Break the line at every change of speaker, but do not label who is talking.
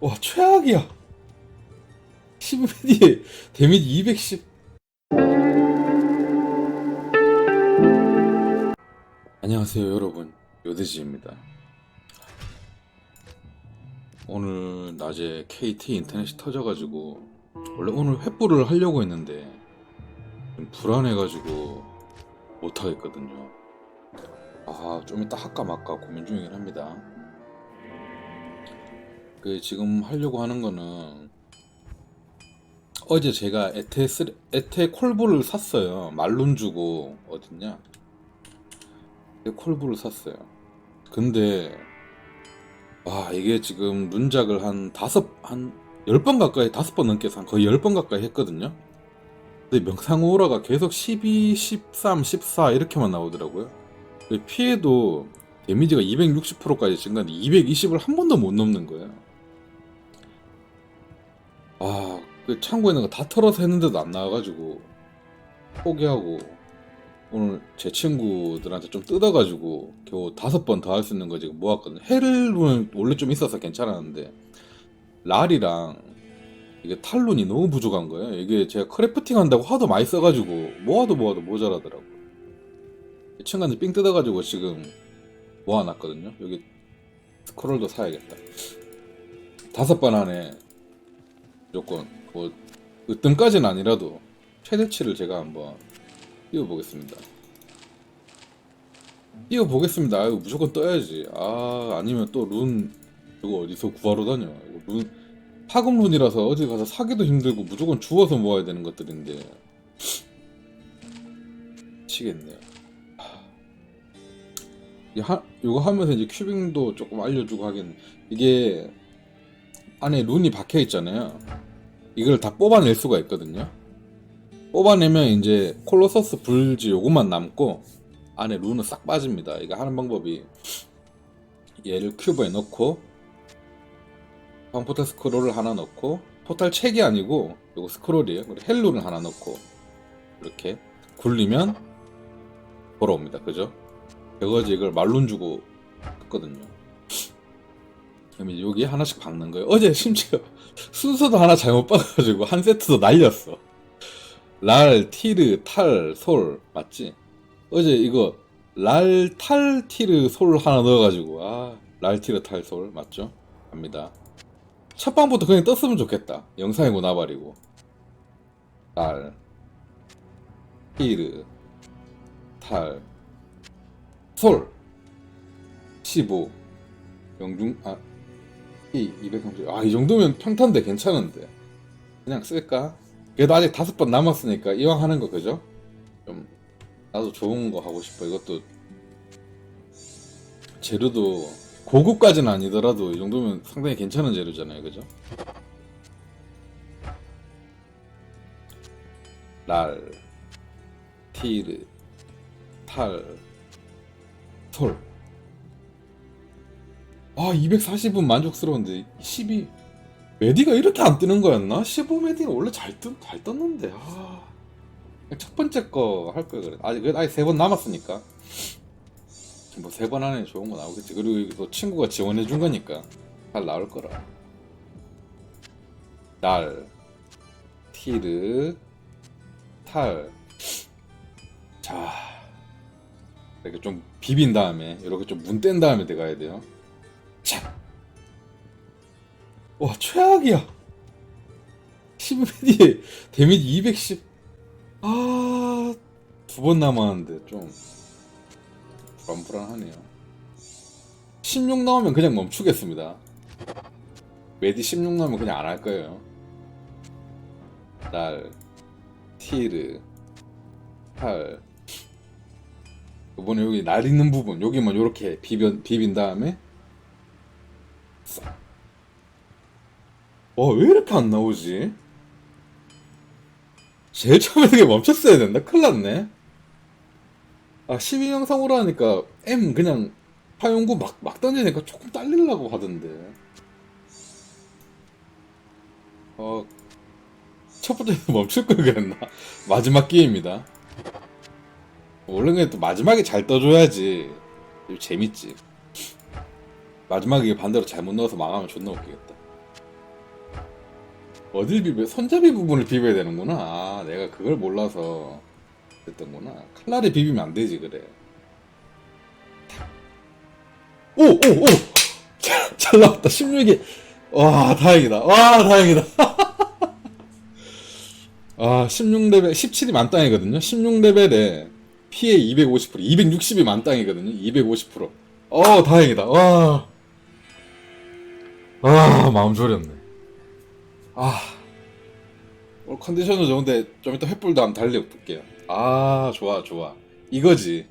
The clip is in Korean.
와 최악이야. 15회디에 데미지 210 안녕하세요 여러분. 요데지입니다. 오늘 낮에 KT 인터넷이 터져가지고 원래 오늘 횃불을 하려고 했는데 좀 불안해가지고 못하겠거든요. 아 좀 이따 할까 말까 고민 중이긴 합니다 그 지금 하려고 하는 거는 어제 제가 에테 쓰 에테 콜브를 샀어요. 말룬 주고 어딨냐? 콜브를 샀어요. 근데 와 이게 지금 눈작을 한 다섯 한 열 번 가까이 다섯 번 넘게 산 거의 열 번 가까이 했거든요. 근데 명상 오라가 계속 12, 13, 14 이렇게만 나오더라고요. 피해도 데미지가 260%까지 증가했는데 220을 한 번도 못 넘는 거예요. 아, 그 창고에 있는 거 다 털어서 했는데도 안 나와가지고 포기하고 오늘 제 친구들한테 좀 뜯어가지고 겨우 다섯 번 더 할 수 있는 거 지금 모았거든요. 헬룬은 원래 좀 있어서 괜찮았는데 랄이랑 이게 탈룬이 너무 부족한 거예요. 이게 제가 크래프팅 한다고 하도 많이 써가지고 모아도 모아도 모자라더라고. 이 친구한테 삥 뜯어가지고 지금 모아놨거든요. 여기 스크롤도 사야겠다. 다섯 번 안에 무조건 뭐 으뜸까지는 아니라도 최대치를 제가 한번 띄워보겠습니다. 띄워보겠습니다. 아, 무조건 떠야지. 아 아니면 또 룬 이거 어디서 구하러 다녀? 이거 룬 파급 룬이라서 어디 가서 사기도 힘들고 무조건 주워서 모아야 되는 것들인데 미치겠네요. 이거 하면서 이제 큐빙도 조금 알려주고 하긴 이게 안에 룬이 박혀 있잖아요. 이걸 다 뽑아낼 수가 있거든요. 뽑아내면 이제 콜로서스 불지 요것만 남고 안에 룬은 싹 빠집니다. 이거 하는 방법이 얘를 큐브에 넣고 방포탈 스크롤을 하나 넣고 포탈 책이 아니고 요거 스크롤이에요. 그리고 헬룬을 하나 넣고 이렇게 굴리면 돌아옵니다. 그죠? 그거지 이걸 말룬 주고 했거든요. 그럼 이제 여기 하나씩 박는 거예요. 어제 심지어 순서도 하나 잘못 박아가지고 한 세트도 날렸어. 랄, 티르, 탈, 솔 맞지? 어제 이거 랄, 탈, 티르, 솔 하나 넣어가지고 아, 랄, 티르, 탈, 솔 맞죠? 갑니다. 첫 방부터 그냥 떴으면 좋겠다. 영상이고 나발이고. 랄, 티르, 탈, 솔 15 영중 아이 230. 아, 이 정도면 평탄데 괜찮은데. 그냥 쓸까? 그래도 아직 다섯 번 남았으니까 이왕 하는 거 그죠? 좀 나도 좋은 거 하고 싶어. 이것도 재료도 고급까지는 아니더라도 이 정도면 상당히 괜찮은 재료잖아요. 그죠? 랄, 티르, 탈, 솔. 아 240은 만족스러운데 12 메디가 이렇게 안 뜨는 거였나? 15 메디가 원래 잘, 뜨, 잘 떴는데 아... 첫 번째 거 할 걸 그래. 아직 아직 세 번 남았으니까. 뭐 세 번 안에 좋은 거 나오겠지. 그리고 또 친구가 지원해 준 거니까 잘 나올 거라. 날 티르 탈자 이렇게 좀 비빈 다음에 이렇게 좀 문 뗀 다음에 들어가야 돼요 자. 와 최악이야. 15회디에 데미지 210 아... 두 번 남았는데 좀 불안불안하네요. 16 나오면 그냥 멈추겠습니다. 메디 16 나오면 그냥 안 할 거예요. 날 티르 팔. 이번에 여기 날 있는 부분 여기만 이렇게 비벼, 비빈 다음에 와, 왜 이렇게 안 나오지? 제일 처음에 되게 멈췄어야 된다. 큰일 났네. 아, 12영상으로 하니까 M 그냥 파용구 막, 막 던지니까 조금 딸리려고 하던데. 어, 첫 번째 멈출 걸 그랬나? 마지막 기회입니다. 원래 그냥 또 마지막에 잘 떠줘야지. 재밌지. 마지막에 반대로 잘못 넣어서 망하면 존나 웃기겠다. 어딜 비벼? 손잡이 부분을 비벼야 되는구나. 아, 내가 그걸 몰라서 됐던구나. 칼날에 비비면 안 되지, 그래. 오, 오, 오! 잘, 잘 나왔다. 16에. 와, 다행이다. 와, 다행이다. 아, 16레벨, 17이 만땅이거든요. 16레벨에 피해 250%, 260이 만땅이거든요. 250%. 어, 다행이다. 와. 아, 마음 졸였네. 아. 오늘 컨디션은 좋은데 좀 이따 횃불도 한번 달려볼게요. 아, 좋아, 좋아. 이거지.